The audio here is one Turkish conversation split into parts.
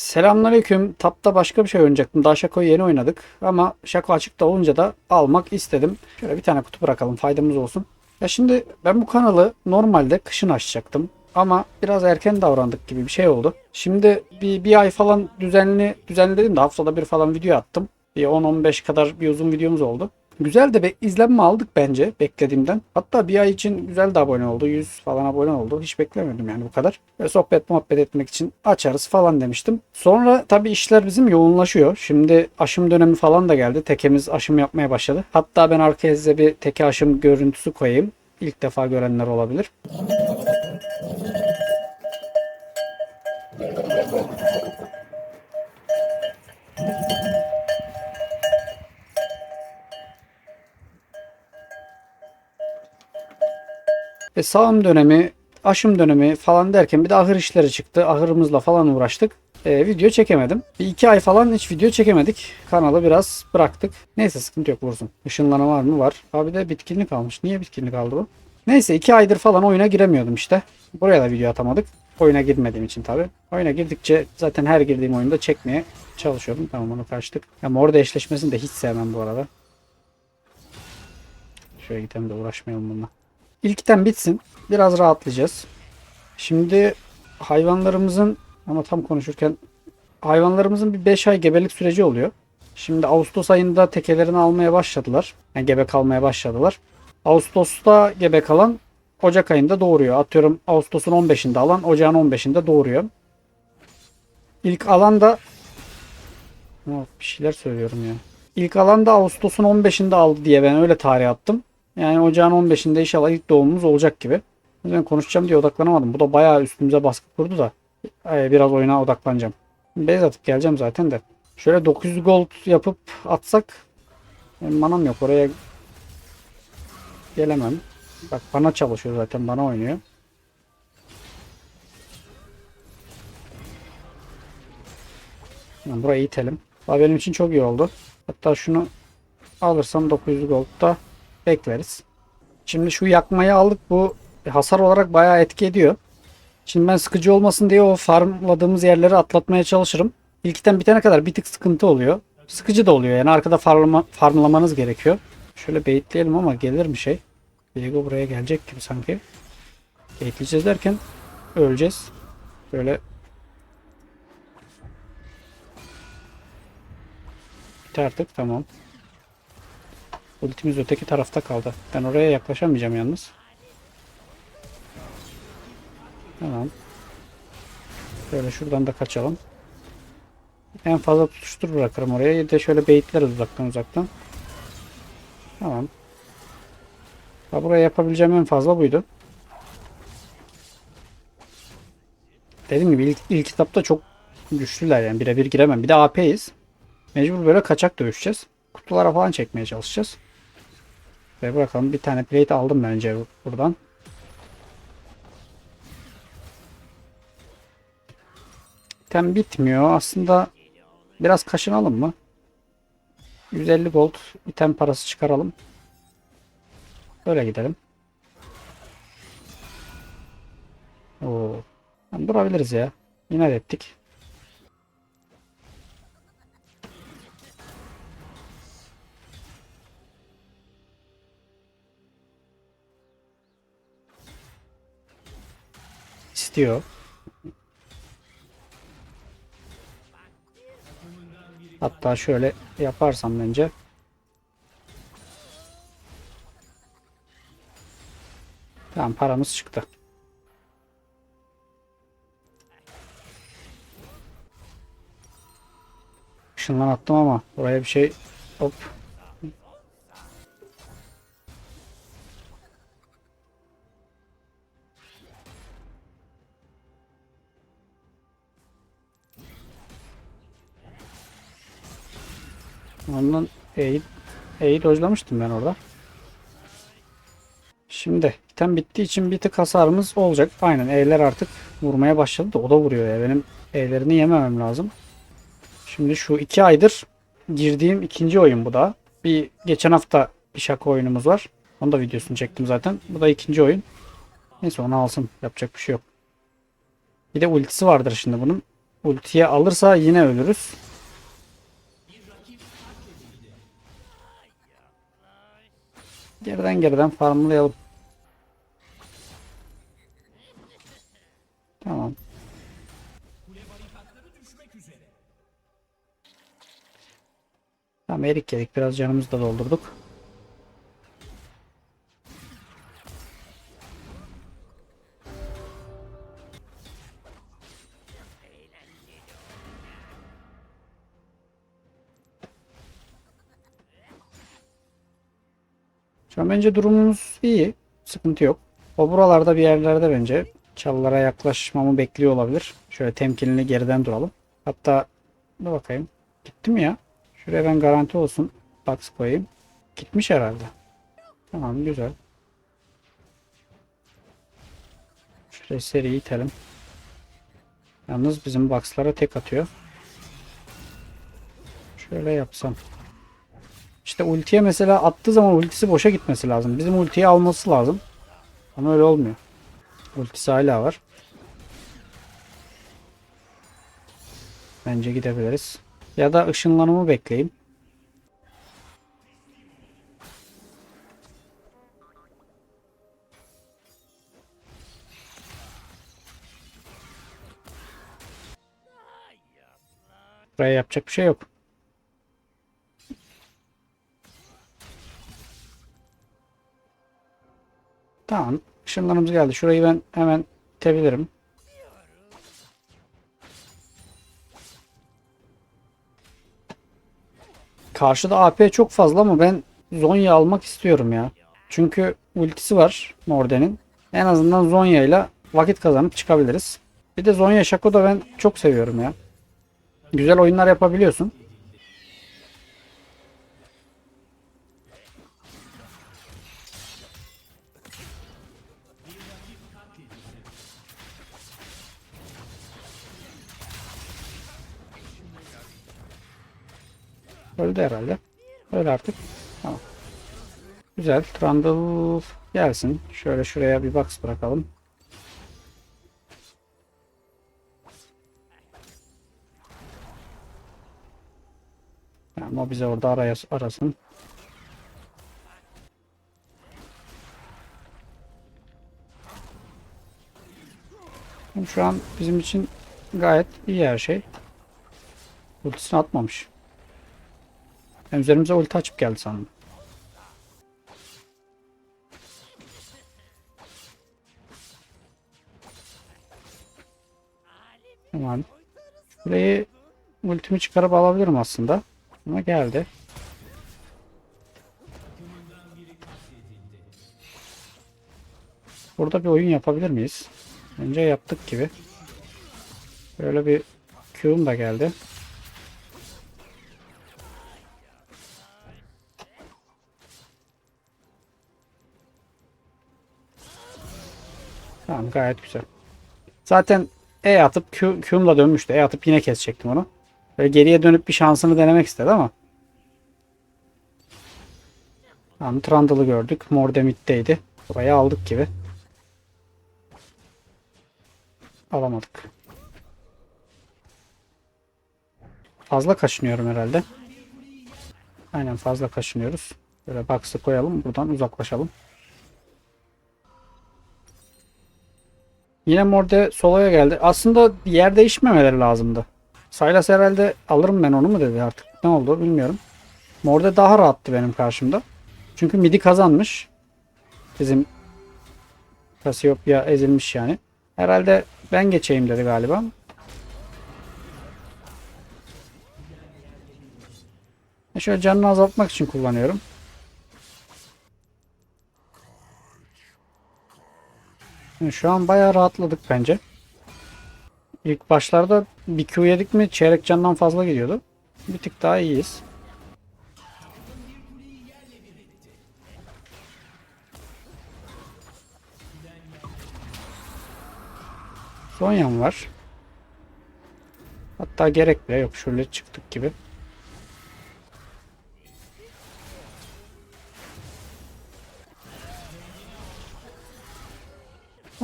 Selamünaleyküm. Tapta başka bir şey oynayacaktım. Daha Şako'yu yeni oynadık. Ama Şako açıkta olunca da almak istedim. Şöyle bir tane kutu bırakalım. Faydamız olsun. Ya şimdi ben bu kanalı normalde kışın açacaktım. Ama biraz erken davrandık gibi bir şey oldu. Şimdi bir, bir ay falan düzenli dedim de haftada bir falan video attım. Bir 10-15 kadar bir uzun videomuz oldu. Güzel de be, izlenme aldık bence beklediğimden. Hatta bir ay için güzel de abone oldu. 100 falan abone oldu. Hiç beklemiyordum yani bu kadar. Ve sohbet muhabbet etmek için açarız falan demiştim. Sonra tabii işler bizim yoğunlaşıyor. Şimdi aşım dönemi falan da geldi. Tekemiz aşım yapmaya başladı. Hatta ben arkaya size bir teke aşım görüntüsü koyayım. İlk defa görenler olabilir. E sağım dönemi, aşım dönemi falan derken bir de ahır işleri çıktı. Ahırımızla falan uğraştık. E, video çekemedim. Bir iki ay falan hiç video çekemedik. Kanalı biraz bıraktık. Neyse sıkıntı yok vursun. Işınlama var mı? Var. Abi de bitkinlik almış. Niye bitkinlik aldı bu? Neyse iki aydır falan oyuna giremiyordum işte. Buraya da video atamadık. Oyuna girmediğim için tabi. Oyuna girdikçe zaten her girdiğim oyunda çekmeye çalışıyordum. Tamam onu kaçtık. Ama orada eşleşmesini de hiç sevmem bu arada. Şöyle gidelim de uğraşmayalım bununla. İlkten bitsin. Biraz rahatlayacağız. Şimdi hayvanlarımızın ama tam konuşurken hayvanlarımızın bir 5 ay gebelik süreci oluyor. Şimdi Ağustos ayında tekelerini almaya başladılar. Yani gebe kalmaya başladılar. Ağustos'ta gebe kalan Ocak ayında doğuruyor. Atıyorum Ağustos'un 15'inde alan Ocağın 15'inde doğuruyor. İlk alan da bir şeyler söylüyorum ya. İlk alan da Ağustos'un 15'inde aldı diye ben öyle tarih attım. Yani ocağın 15'inde inşallah ilk doğumumuz olacak gibi. O yüzden konuşacağım diye odaklanamadım. Bu da bayağı üstümüze baskı kurdu da. Ay, Biraz oyuna odaklanacağım. Base atıp geleceğim zaten de. Şöyle 900 gold yapıp atsak. Manam yok oraya gelemem. Bak bana çalışıyor zaten bana oynuyor. Yani burayı itelim. Daha benim için çok iyi oldu. Hatta şunu alırsam 900 gold da bekleriz. Şimdi şu yakmayı aldık. Bu hasar olarak bayağı etki ediyor. Şimdi ben sıkıcı olmasın diye o farmladığımız yerleri atlatmaya çalışırım. İlkten bitene kadar bir tık sıkıntı oluyor. Sıkıcı da oluyor yani arkada farmlama, farmlamanız gerekiyor. Şöyle baitleyelim ama gelir mi şey? Diego buraya gelecek gibi sanki. Baitleyeceğiz derken öleceğiz. Böyle Bitti artık tamam. Ultimiz öteki tarafta kaldı. Ben oraya yaklaşamayacağım yalnız. Tamam. Şöyle şuradan da kaçalım. En fazla tutuştur bırakırım oraya. Ya da şöyle beyitleriz uzaktan uzaktan. Tamam. Ha, buraya yapabileceğim en fazla buydu. Dediğim gibi ilk, ilk kitapta çok güçlüler yani birebir giremem. Bir de AP'yiz. Mecbur böyle kaçak dövüşeceğiz. Kutulara falan çekmeye çalışacağız. Ve bakalım bir tane plate aldım bence buradan. Tem bitmiyor. Aslında biraz kaşınalım mı? 150 gold item parası çıkaralım. Böyle gidelim. Oo. Durabiliriz ya. Yine ettik. İstiyor. Hatta şöyle yaparsam bence. Tamam paramız çıktı. Işınlan attım ama buraya bir şey hop Ondan E'yi E'yi dojlamıştım ben orada. Şimdi item bittiği için bir tık hasarımız olacak. Aynen E'ler artık vurmaya başladı da o da vuruyor ya. Benim E'lerini yememem lazım. Şimdi şu iki aydır girdiğim ikinci oyun bu da. Bir geçen hafta bir şaka oyunumuz var. Onu da videosunu çektim zaten. Bu da ikinci oyun. Neyse onu alsın. Yapacak bir şey yok. Bir de ultisi vardır şimdi bunun. ultiye alırsa yine ölürüz. Geriden geriden farmlayalım. Tamam. Tamam erik yedik. Biraz canımızı da doldurduk. Şu an bence durumumuz iyi. Sıkıntı yok. O buralarda bir yerlerde bence çalılara yaklaşmamı bekliyor olabilir. Şöyle temkinli geriden duralım. Hatta dur bakayım. Gitti mi ya? Şuraya ben garanti olsun. Box koyayım. Gitmiş herhalde. Tamam güzel. Şuraya seriyi itelim. Yalnız bizim boxlara tek atıyor. Şöyle yapsam. İşte ultiye mesela attığı zaman ultisi boşa gitmesi lazım. Bizim ultiyi alması lazım. Ama öyle olmuyor. Ultisi hala var. Bence gidebiliriz. Ya da ışınlanımı bekleyeyim. Buraya yapacak bir şey yok. Tamam. Işınlarımız geldi. Şurayı ben hemen itebilirim. Karşıda AP çok fazla ama ben Zonya almak istiyorum ya. Çünkü ultisi var Morden'in. En azından Zonya ile vakit kazanıp çıkabiliriz. Bir de Zonya Shaco da ben çok seviyorum ya. Güzel oyunlar yapabiliyorsun. Öldü herhalde. Öyle artık. Tamam. Güzel. Trundle gelsin. Şöyle şuraya bir box bırakalım. Ama bize orada araya arasın. Şu an bizim için gayet iyi her şey. Ultisini atmamış. Ben üzerimize ulti açıp geldi sandım. Tamam. Şurayı ultimi çıkarıp alabilirim aslında. Ama geldi. Burada bir oyun yapabilir miyiz? Önce yaptık gibi. Böyle bir Q'um da geldi. Gayet güzel. Zaten E atıp Q, Q'umla dönmüştü. E atıp yine kesecektim onu. Böyle geriye dönüp bir şansını denemek istedi ama. Tamam Trundle'ı gördük. Mordemit'teydi. Burayı aldık gibi. Alamadık. Fazla kaşınıyorum herhalde. Aynen fazla kaşınıyoruz. Böyle box'ı koyalım. Buradan uzaklaşalım. Yine Morde soloya geldi. Aslında yer değişmemeleri lazımdı. Silas herhalde alırım ben onu mu dedi artık. Ne oldu bilmiyorum. Morde daha rahattı benim karşımda. Çünkü midi kazanmış. Bizim Cassiopeia ezilmiş yani. Herhalde ben geçeyim dedi galiba. E şöyle canını azaltmak için kullanıyorum. Yani şu an bayağı rahatladık bence. İlk başlarda bir Q yedik mi çeyrek candan fazla gidiyordu. Bir tık daha iyiyiz. Zonya'm var. Hatta gerek bile yok. Şöyle çıktık gibi.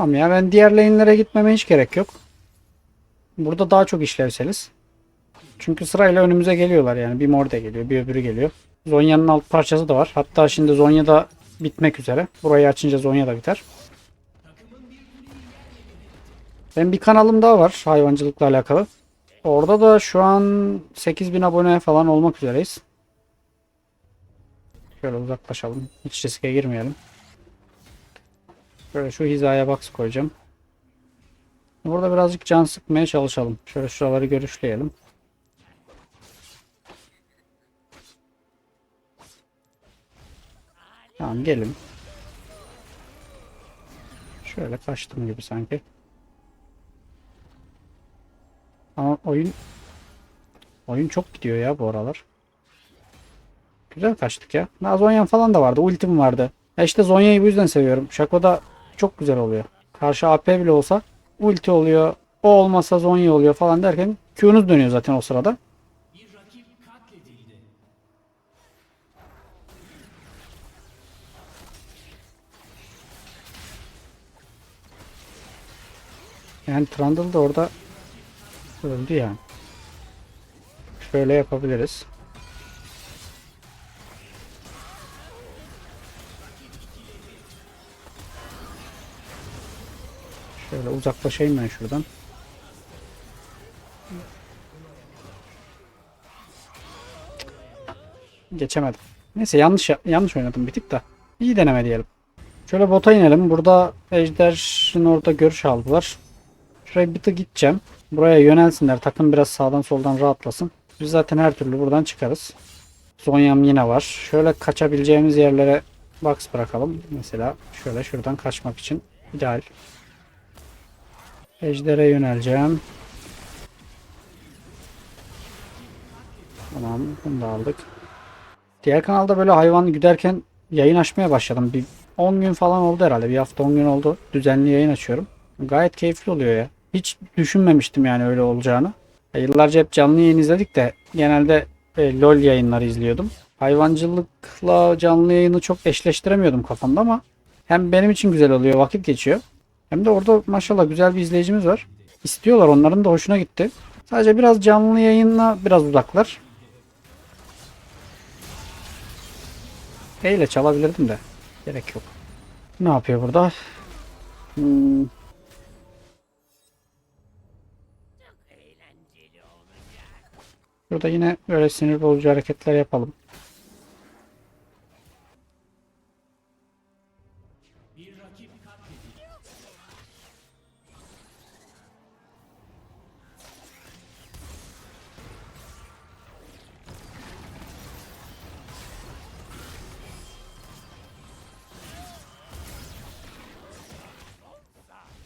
Tamam ya ben diğer lane'lere gitmeme hiç gerek yok. burada daha çok işlevseliz. Çünkü sırayla önümüze geliyorlar yani. Bir Morde geliyor, bir öbürü geliyor. Zonya'nın alt parçası da var. Hatta şimdi Zonya da bitmek üzere. Burayı açınca Zonya da biter. Benim bir kanalım daha var hayvancılıkla alakalı. Orada da şu an 8000 abone falan olmak üzereyiz. Şöyle uzaklaşalım. Hiç riske girmeyelim. Şöyle şu hizaya box koyacağım. Burada birazcık can sıkmaya çalışalım. Şöyle şuraları görüşleyelim. Tamam gelin. Şöyle kaçtım gibi sanki. Ama oyun oyun çok gidiyor ya bu aralar. Güzel kaçtık ya. Daha Zonyan falan da vardı. Ultim vardı. Ya işte Zonya'yı bu yüzden seviyorum. Shaco'da çok güzel oluyor. Karşı AP bile olsa ulti oluyor. O olmasa Zonya oluyor falan derken Q'nuz dönüyor zaten o sırada. Yani Trundle da orada öldü yani. Şöyle yapabiliriz. Şöyle uzaklaşayım ben şuradan. Geçemedim. Neyse yanlış yanlış oynadım bir tık da. İyi deneme diyelim. Şöyle bota inelim. Burada Ejder'in orada görüş aldılar. Şuraya bir tık gideceğim. Buraya yönelsinler. Takım biraz sağdan soldan rahatlasın. Biz zaten her türlü buradan çıkarız. Zonyam yine var. Şöyle kaçabileceğimiz yerlere box bırakalım. Mesela şöyle şuradan kaçmak için ideal. Ejder'e yöneleceğim. Tamam bunu da aldık. Diğer kanalda böyle hayvan güderken yayın açmaya başladım. Bir 10 gün falan oldu herhalde. Bir hafta 10 gün oldu. Düzenli yayın açıyorum. Gayet keyifli oluyor ya. Hiç düşünmemiştim yani öyle olacağını. E, Yıllarca hep canlı yayın izledik de genelde e, LoL yayınları izliyordum. Hayvancılıkla canlı yayını çok eşleştiremiyordum kafamda ama hem benim için güzel oluyor, vakit geçiyor. Hem de orada maşallah güzel bir izleyicimiz var. İstiyorlar onların da hoşuna gitti. Sadece biraz canlı yayınla biraz uzaklar. E çalabilirdim de. Gerek yok. Ne yapıyor burada? Hmm. Burada yine böyle sinir bozucu hareketler yapalım.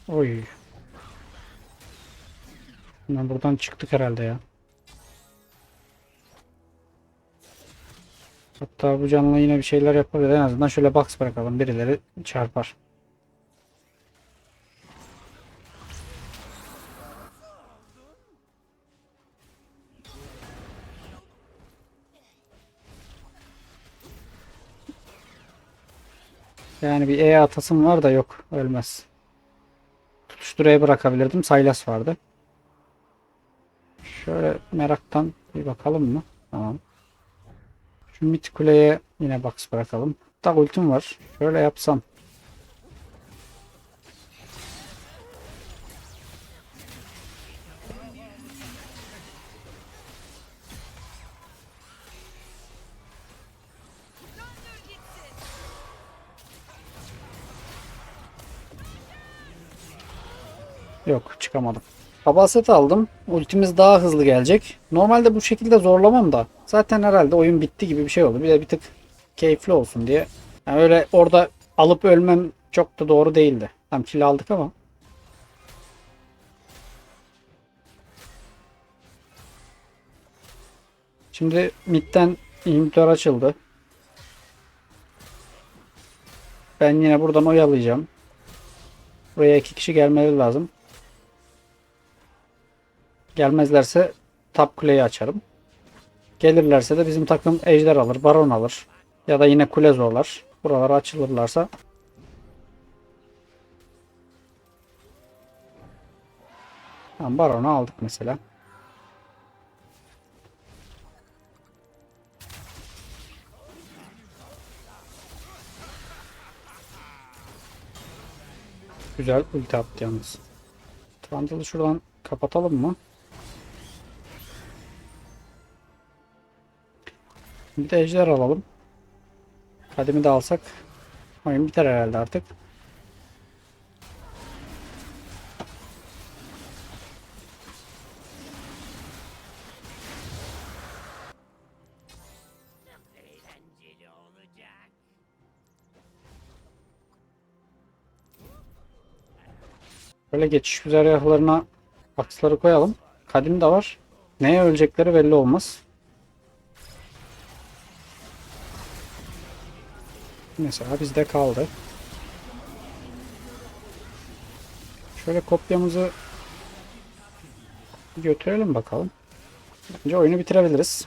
Oy. Ben buradan çıktık herhalde ya. Hatta bu canlı yine bir şeyler yapabilir. En azından şöyle box bırakalım. Birileri çarpar. Yani bir E atasım var da yok. Ölmez. Tutuşturaya bırakabilirdim. Saylas vardı. Şöyle meraktan bir bakalım mı? Tamam. Şu mid kuleye yine box bırakalım. Hatta ultim var. Şöyle yapsam. Yok çıkamadım. Kabaset aldım. Ultimiz daha hızlı gelecek. Normalde bu şekilde zorlamam da. Zaten herhalde oyun bitti gibi bir şey oldu. Bir de bir tık keyifli olsun diye. Yani öyle orada alıp ölmem çok da doğru değildi. Tam kill aldık ama. Şimdi midden inhibitor açıldı. Ben yine buradan oyalayacağım. Buraya iki kişi gelmeleri lazım. Gelmezlerse top kuleyi açarım. Gelirlerse de bizim takım ejder alır, baron alır. Ya da yine kule zorlar. Buralara açılırlarsa. Tamam baronu aldık mesela. Güzel ulti attı yalnız. Trundle'ı şuradan kapatalım mı? Bir de ejder alalım. Kadimi de alsak oyun biter herhalde artık. Böyle geçiş güzergahlarına aksları koyalım. Kadim de var. Neye ölecekleri belli olmaz. Mesela bizde kaldı. Şöyle kopyamızı götürelim bakalım. Bence oyunu bitirebiliriz.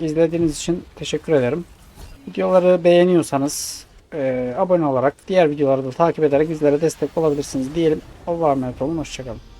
İzlediğiniz için teşekkür ederim. Videoları beğeniyorsanız e, abone olarak diğer videoları da takip ederek bizlere destek olabilirsiniz diyelim. Allah'a emanet olun. Hoşçakalın.